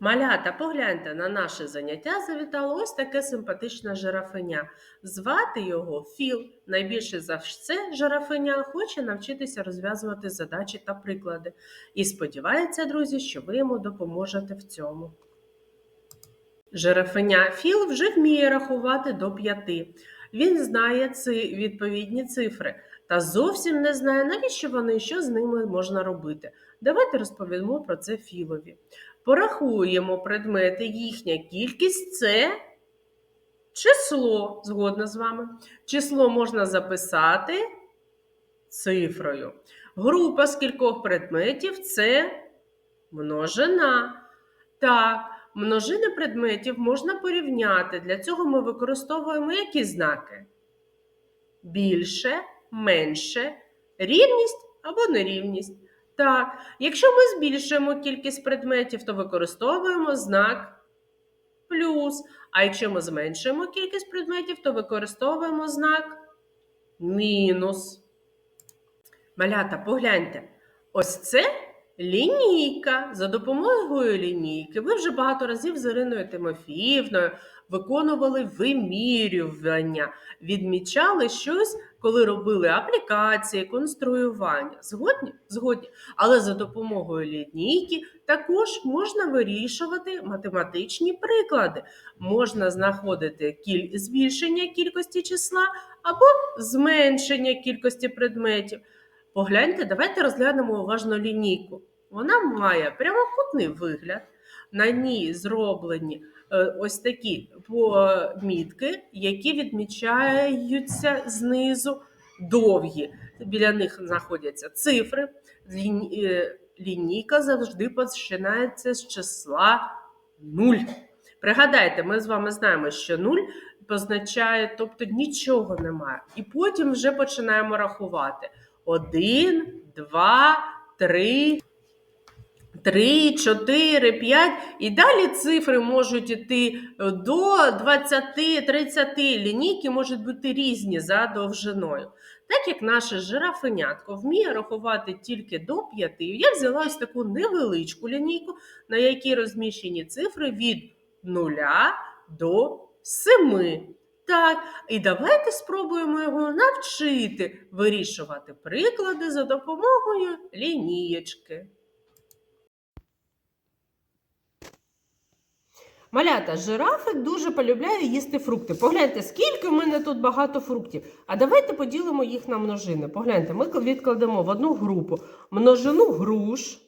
Малята, погляньте, на наше заняття завітало ось таке симпатичне жирафеня. Звати його Філ. Найбільше за все жирафеня хоче навчитися розв'язувати задачі та приклади. І сподівається, друзі, що ви йому допоможете в цьому. Жирафеня Філ вже вміє рахувати до п'яти. Він знає ці відповідні цифри та зовсім не знає, навіщо вони і що з ними можна робити. Давайте розповімо про це Філові. Порахуємо предмети, їхня кількість це число, згодна з вами. Число можна записати цифрою. Група з кількох предметів це множина. Так, множини предметів можна порівняти. Для цього ми використовуємо які знаки? Більше, менше, рівність або нерівність. Так, якщо ми збільшуємо кількість предметів, то використовуємо знак плюс. А якщо ми зменшуємо кількість предметів, то використовуємо знак мінус. Малята, погляньте. Ось це лінійка. За допомогою лінійки ви вже багато разів з Іриною Тимофіївною виконували вимірювання, відмічали щось, коли робили аплікації, конструювання. Згодні? Згодні. Але за допомогою лінійки також можна вирішувати математичні приклади. Можна знаходити кіль... збільшення кількості числа або зменшення кількості предметів. Погляньте, давайте розглянемо уважно лінійку. Вона має прямокутний вигляд. На ній зроблені е, ось такі помітки, які відмічаються знизу довгі. Біля них знаходяться цифри. Е, Лінійка завжди починається з числа 0. Пригадайте, ми з вами знаємо, що 0 позначає, тобто нічого немає. І потім вже починаємо рахувати. 1, 2, 3, 3, 4, 5. І далі цифри можуть йти до 20, 30. Лінійки можуть бути різні за довжиною. Так як наше жирафенятко вміє рахувати тільки до 5, я взяла ось таку невеличку лінійку, на якій розміщені цифри від 0 до 7. Так, і давайте спробуємо його навчити вирішувати приклади за допомогою лінієчки. Малята, жирафик дуже полюбляє їсти фрукти. Погляньте, скільки в мене тут багато фруктів. А давайте поділимо їх на множини. Погляньте, ми відкладемо в одну групу множину груш,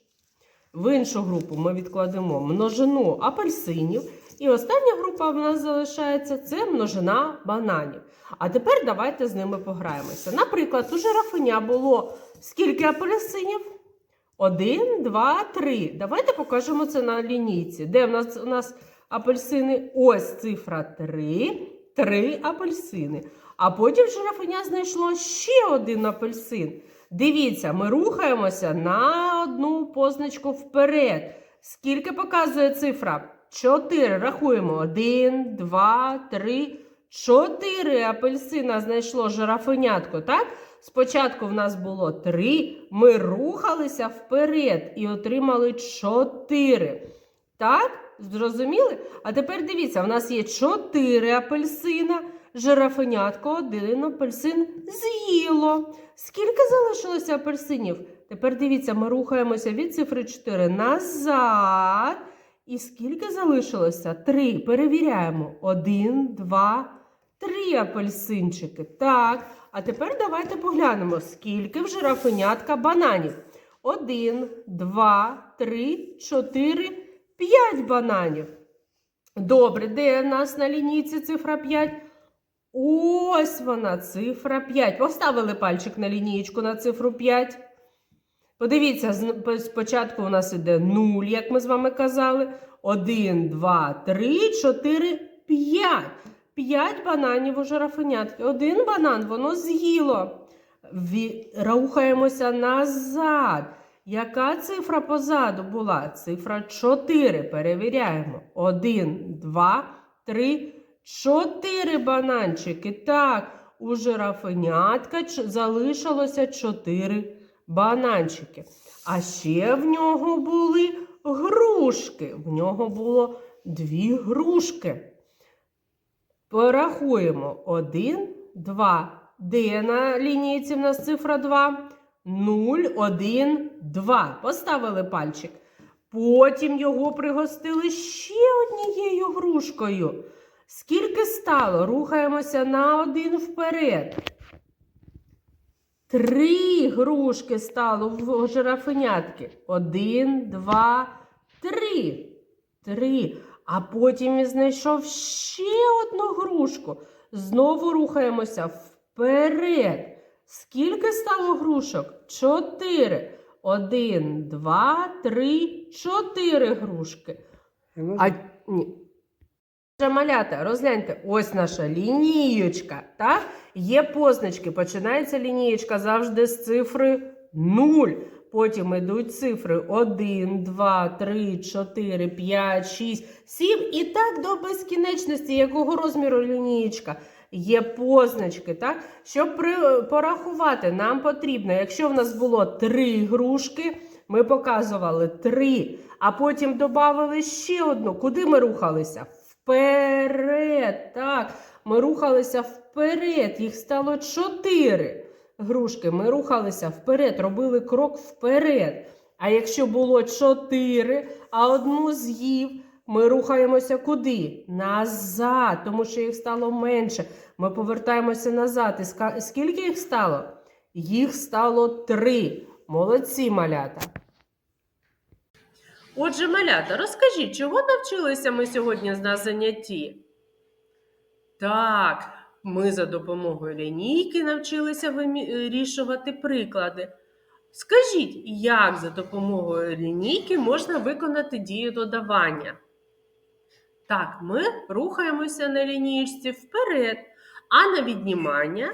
в іншу групу ми відкладемо множину апельсинів. І остання група в нас залишається це множина бананів. А тепер давайте з ними пограємося. Наприклад, у жирафеня було скільки апельсинів? Один, два, три. Давайте покажемо це на лінійці. Де в нас у нас апельсини? Ось цифра 3. Три апельсини. А потім жирафеня знайшло ще один апельсин. Дивіться, ми рухаємося на одну позначку вперед. Скільки показує цифра? 4. Рахуємо. 1, 2, 3, 4 апельсина знайшло жирафенятко, так? Спочатку в нас було 3, ми рухалися вперед і отримали 4. Так? Зрозуміли? А тепер дивіться, в нас є 4 апельсина. Жирафенятко один апельсин з'їло. Скільки залишилося апельсинів? Тепер дивіться, ми рухаємося від цифри 4 назад. І скільки залишилося? Три. Перевіряємо. Один, два, три апельсинчики. Так. А тепер давайте поглянемо, скільки в жирафенятка бананів. Один, два, три, чотири, п'ять бананів. Добре, де в нас на лінійці цифра 5? Ось вона, цифра 5. Поставили пальчик на лінієчку на цифру 5. Подивіться, спочатку у нас іде 0, як ми з вами казали. 1, 2, 3, 4, 5. 5 бананів у жирафенятки. Один банан воно з'їло. Рухаємося назад. Яка цифра позаду була? Цифра 4. Перевіряємо. 1, 2, 3, 4 бананчики. Так, у жирафенятка залишилося 4 бананчики. А ще в нього були грушки. В нього було дві грушки. Порахуємо. Один, два. Де на лінійці в нас цифра 2? 0, 1, 2. Поставили пальчик. Потім його пригостили ще однією грушкою. Скільки стало? Рухаємося на один вперед. Три грушки стало в жирафенятки. Один, два, три. Три. А потім він знайшов ще одну грушку. Знову рухаємося вперед. Скільки стало грушок? Чотири. Один, два, три, чотири грушки. А ні. Малята, розгляньте, ось наша лінієчка. Так? Є позначки. Починається лінієчка завжди з цифри 0. Потім йдуть цифри 1, 2, 3, 4, 5, 6, 7. І так до безкінечності, якого розміру лінієчка. Є позначки, так? Щоб порахувати, нам потрібно, якщо в нас було 3 грушки, ми показували 3, а потім додали ще одну. Куди ми рухалися? Вперед. Так, ми рухалися вперед. Їх стало 4 грушки. Ми рухалися вперед, робили крок вперед. А якщо було 4, а одну з'їв, ми рухаємося куди? Назад, тому що їх стало менше. Ми повертаємося назад. І скільки їх стало? Їх стало 3. Молодці, малята. Отже, малята, розкажіть, чого навчилися ми сьогодні на занятті? Так, ми за допомогою лінійки навчилися вирішувати приклади. Скажіть, як за допомогою лінійки можна виконати дію додавання? Так, ми рухаємося на лінієчці вперед, а на віднімання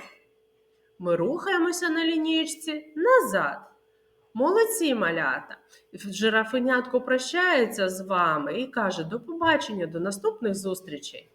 ми рухаємося на лінієчці назад. Молодці малята! Жирафенятко прощається з вами і каже: до побачення, до наступних зустрічей!